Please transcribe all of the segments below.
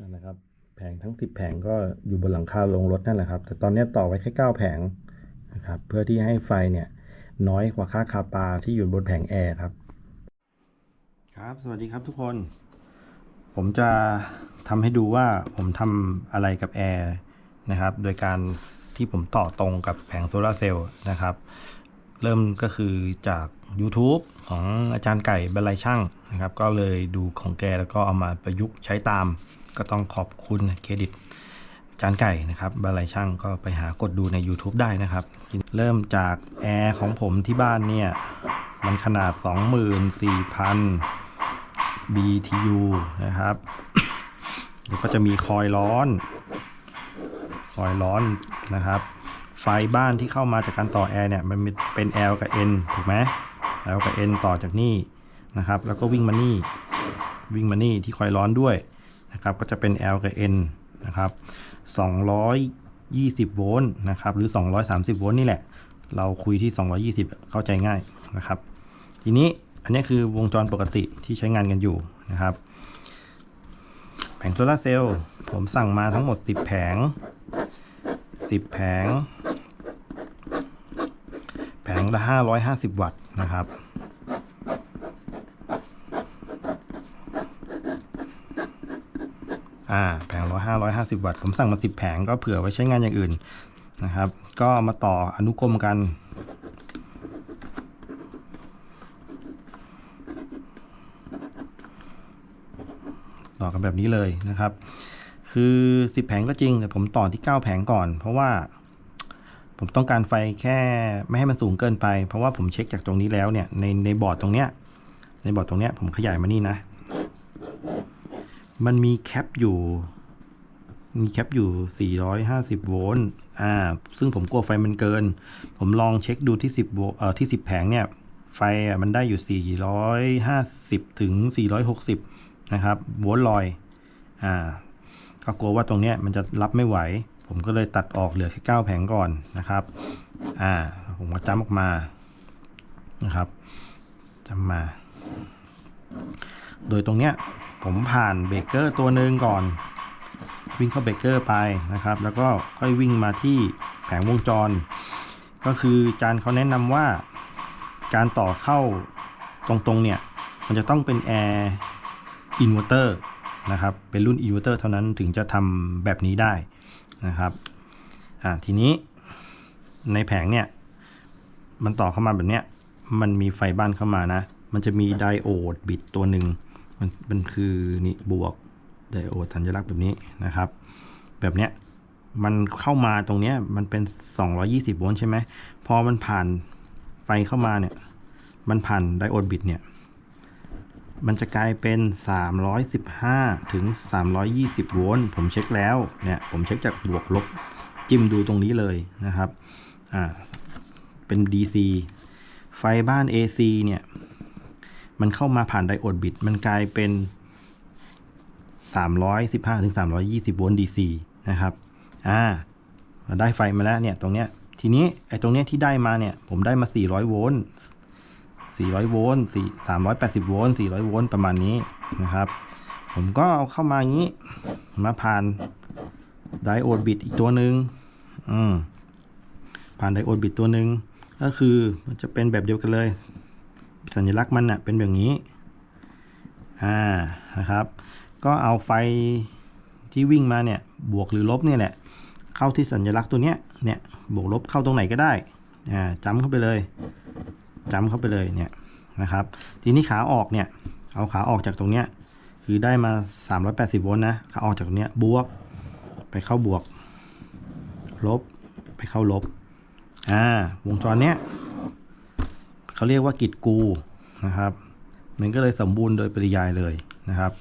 นั่นแหละครับ แผงทั้ง 10 แผงก็อยู่บนหลังคาโรงรถนั่นแหละครับ แต่ตอนนี้ต่อไว้แค่ 9 แผงนะครับ เพื่อที่ให้ไฟเนี่ยน้อยกว่าค่าคาปาที่อยู่บนแผงแอร์ครับ ครับ สวัสดีครับทุกคน ผมจะทำให้ดูว่าผมทำอะไรกับแอร์นะครับ โดยการที่ผมต่อตรงกับแผงโซลาร์เซลล์นะครับ เริ่มก็คือจาก YouTube ของอาจารย์ไก่บรรลัยช่างนะครับ ก็เลยดูของแกแล้วก็เอามาประยุกต์ใช้ตาม ก็ต้องขอบคุณเครดิตอาจารย์ไก่นะครับบรรลัยช่างก็ไปหากดดูใน YouTube ได้นะครับ เริ่มจากแอร์ของผมที่บ้านเนี่ย มันขนาด 24,000 BTU นะครับแล้วก็จะมีคอยร้อน คอยร้อนนะครับ ไฟบ้านที่เข้ามาจากการต่อแอร์เนี่ยมันเป็น L กับ N ถูกไหม L กับ N ต่อจากนี่นะครับ แล้วก็วิ่งมานี่ วิ่งมานี่ที่คอยร้อนด้วยนะครับ ก็จะเป็น L กับ N นะครับ 220 โวลต์นะครับ หรือ 230 โวลต์นี่แหละ เราคุยที่ 220 เข้าใจง่ายนะครับ ทีนี้อันนี้คือวงจรปกติที่ใช้งานกันอยู่นะครับ แผงโซลาเซลล์ผมสั่งมาทั้งหมด 10 แผง 10 แผง แผงละ 550 วัตต์นะครับ อ่า แผงละ550วัตต์ ผมสั่งมา10แผงก็เผื่อไว้ใช้งานอย่างอื่นนะครับ ก็มาต่ออนุกรมกันต่อกันแบบนี้เลยนะครับ คือ 10 แผงก็จริง แต่ผมต่อที่ 9 แผงก่อน เพราะว่า ผมต้องการไฟแค่ไม่ให้มันสูงเกินไป เพราะว่าผมเช็คจากตรงนี้แล้วเนี่ยในในบอร์ดตรงเนี้ยในบอร์ดตรงเนี้ยผมขยายมานี่นะ มันมีแคปอยู่มีแคปอยู่ 450 โวลต์ อ่า ซึ่งผมกลัวไฟมันเกิน ผมลองเช็คดูที่ 10 โวลต์ เอ่อ ที่ 10 แผงเนี่ย ไฟมันได้อยู่ 450 ถึง 460 นะครับ โวลต์ลอย อ่า ก็กลัวว่าตรงเนี้ยมันจะรับไม่ไหว ผมก็เลยตัดออกเหลือแค่9แผงก่อนนะครับอ่าผมก็จำออกมานะครับจำมา โดยตรงเนี้ยผมผ่านเบเกอร์ตัวหนึ่งก่อน วิ่งเข้าเบเกอร์ไปนะครับ แล้วก็ค่อยวิ่งมาที่แผงวงจร ก็คือจานเขาแนะนำว่าการต่อเข้าตรงๆเนี่ย มันจะต้องเป็นแอร์อินเวอร์เตอร์ นะครับ เป็นรุ่นอินเวอร์เตอร์เท่านั้นถึงจะทำแบบนี้ได้นะครับอ่าทีนี้ในแผงเนี่ยมันต่อเข้ามาแบบเนี้ยมันมีไฟบ้านเข้ามานะ มันจะมีไดโอดบิตตัวหนึ่งมันมันคือนี่บวกไดโอดสัญลักษณ์แบบนี้นะครับ แบบเนี้ยมันเข้ามาตรงเนี้ยมันเป็น 220 โวลต์ใช่ไหมพอมันผ่านไฟเข้ามาเนี่ย มันผ่านไดโอดบิตเนี่ย มันจะกลายเป็น 315 ถึง 320 โวลต์ ผมเช็คแล้ว เนี่ย ผมเช็คจากบวกลบ จิ้มดูตรงนี้เลยนะครับ อ่า เป็น DC ไฟบ้าน AC เนี่ย มันเข้ามาผ่านไดโอดบิต มันกลายเป็น 315 ถึง 320 โวลต์ DC นะครับ อ่า ได้ไฟมาแล้วเนี่ย ตรงเนี้ย ทีนี้ ไอ้ตรงเนี้ยที่ได้มาเนี่ย ผมได้มา 400 โวลต์ 400 โวลต์4 380 โวลต์ 400 โวลต์ประมาณนี้นะครับ ผมก็เอาเข้ามาอย่างนี้ มาผ่านไดโอดบิตอีกตัวหนึ่งผ่านไดโอดบิตตัวหนึ่งก็คือมันจะเป็นแบบเดียวกันเลย สัญลักษณ์มันเน่ะเป็นแบบนี้ อ่า นะครับ ก็เอาไฟที่วิ่งมาเนี่ย บวกหรือลบเนี่ยแหละ เข้าที่สัญลักษณ์ตัวเนี้ย เนี่ย บวกลบเข้าตรงไหนก็ได้ อ่าจำเข้าไปเลย จำเข้าไปเลยเนี่ยนะครับ ทีนี้ขาออกเนี่ย เอาขาออกจากตรงเนี้ยคือได้มา 380 โวลต์นะขาออกจากตรงเนี้ยบวก ไปเข้าบวก ลบไปเข้าลบอ่าวงจรเนี้ยเขาเรียกว่ากิจกูนะครับมันก็เลยสมบูรณ์โดยปริยายเลยนะครับ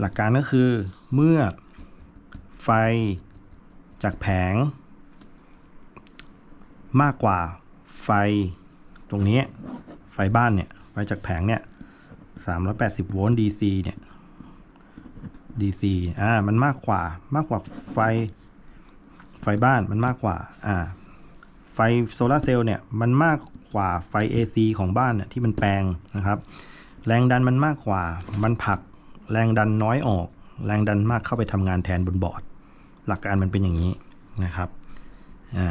หลักการก็คือเมื่อไฟจากแผง มากกว่าไฟ รงนี้ไฟบ้านเนี่ยไฟจากแผงเนี่ย380โวลต์ DC เนี่ย DC อ่า มันมากกว่ามากกว่าไฟ ไฟบ้านมันมากกว่า อ่า ไฟโซลาเซลล์เนี่ย มันมากกว่าไฟ AC ของบ้านเนี่ยที่มันแปลงนะครับ แรงดันมันมากกว่า มันผลักแรงดันน้อยออก แรงดันมากเข้าไปทำงานแทนบนบอร์ด หลักการมันเป็นอย่างนี้นะครับ อ่า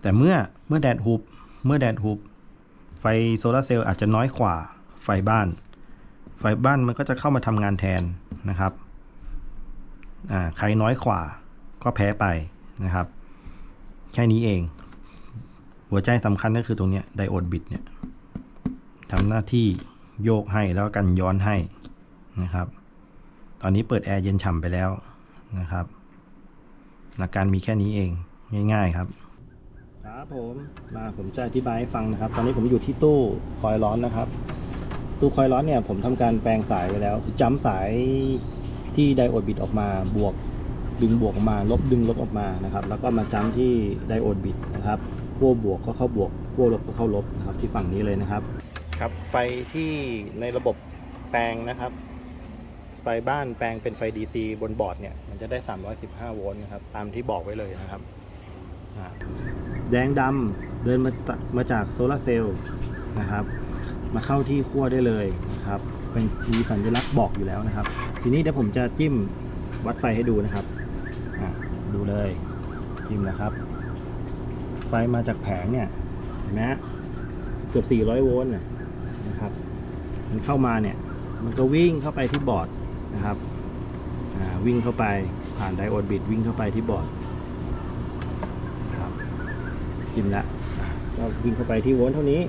แต่เมื่อเมื่อแดดฮุบ เมื่อแดดฮุบ ฟโซลาเซลล์อาจจะน้อยกว่าไฟบ้าน ไฟบ้านมันก็จะเข้ามาทำงานแทนนะครับใครน้อยกว่าก็แพ้ไปนะครับ แค่นี้เอง หัวใจสำคัญก็คือตรงนี้ไดโอดบิตเนี่ยทำหน้าที่โยกให้แล้วกันย้อนให้นะครับ ตอนนี้เปิดแอร์เย็นฉ่ำไปแล้วนะครับ หลักการมีแค่นี้เองง่าย ๆครับ ครับผมมาผมจะอธิบายให้ฟังนะครับ ตอนนี้ผมอยู่ที่ตู้คอยร้อนนะครับ ตู้คอยร้อนเนี่ยผมทำการแปลงสายไปแล้วจ้ำสายที่ไดโอดบิดออกมาบวกดึงบวกออกมาลบดึงลบออกมานะครับ แล้วก็มาจ้ำที่ไดโอดบิดนะครับขั้วบวกก็เข้าบวกขั้วลบก็เข้าลบนะครับ ที่ฝั่งนี้เลยนะครับ ครับไฟที่ในระบบแปลงนะครับ ไฟบ้านแปลงเป็นไฟ DC บนบอร์ดเนี่ยมันจะได้ 315 โวลต์นะครับตามที่บอกไว้เลยนะครับ แดงดำเดินมาตะมาจากโซลาร์เซลล์นะครับ มาเข้าที่ขั้วได้เลยนะครับเป็นมีสัญลักษณ์บอกอยู่แล้วนะครับ ทีนี้เดี๋ยวผมจะจิ้มวัดไฟให้ดูนะครับดูเลยจิ้มนะครับ ไฟมาจากแผงเนี่ยเห็นไหมฮะเกือบ 400 โวลต์นะครับ มันเข้ามาเนี่ย มันก็วิ่งเข้าไปที่บอร์ดนะครับวิ่งเข้าไปผ่านไดโอดบิดวิ่งเข้าไปที่บอร์ด จิ้มละอ่าก็วิ่งเข้าไปที่โวลต์เท่านี้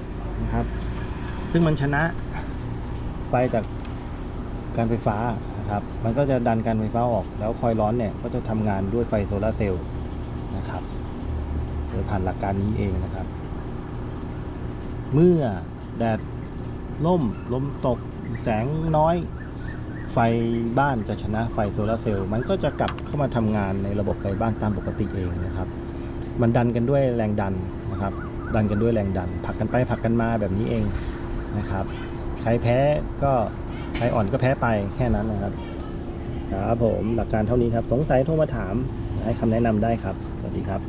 นะครับ ซึ่งมันชนะไฟจากการไฟฟ้านะครับ มันก็จะดันการไฟฟ้าออก แล้วคอยร้อนเนี่ยก็จะทำงานด้วยไฟโซลาร์เซลล์นะครับโดยผ่านหลักการนี้เองนะครับ เมื่อแดดล่มลมตกแสงน้อย ไฟบ้านจะชนะไฟโซลาร์เซลล์มันก็จะกลับเข้ามาทำงานในระบบไฟบ้านตามปกติเองนะครับ มันดันกันด้วยแรงดันนะครับ ดันกันด้วยแรงดันผลักกันไปผลักกันมาแบบนี้เองนะครับ ใครแพ้ก็ใครอ่อนก็แพ้ไปแค่นั้นนะครับครับผมหลักการเท่านี้ครับสงสัยโทรมาถามให้คำแนะนำได้ครับสวัสดีครับ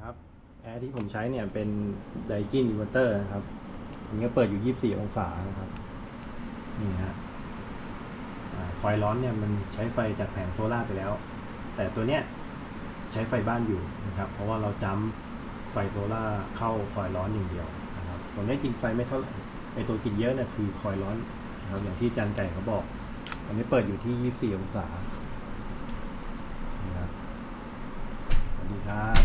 ครับแอร์ที่ผมใช้เนี่ยเป็นไดกินอินเวอร์เตอร์นะครับมันก็เปิดอยู่ 24 องศานะครับนี่ฮะคอยล์ร้อนเนี่ยมันใช้ไฟจากแผงโซล่าไปแล้ว แต่ตัวเนี้ย ใช้ไฟบ้านอยู่นะครับ เพราะว่าเราจ้ำไฟโซล่าเข้าคอยร้อนอย่างเดียวนะครับตัวนี้กินไฟไม่เท่าไหร่ไอตัวกินเยอะเนี่ยคือคอยร้อนนะครับอย่างที่จันไก่เขาบอกอันนี้เปิดอยู่ที่ 24 องศานะครับสวัสดีครับ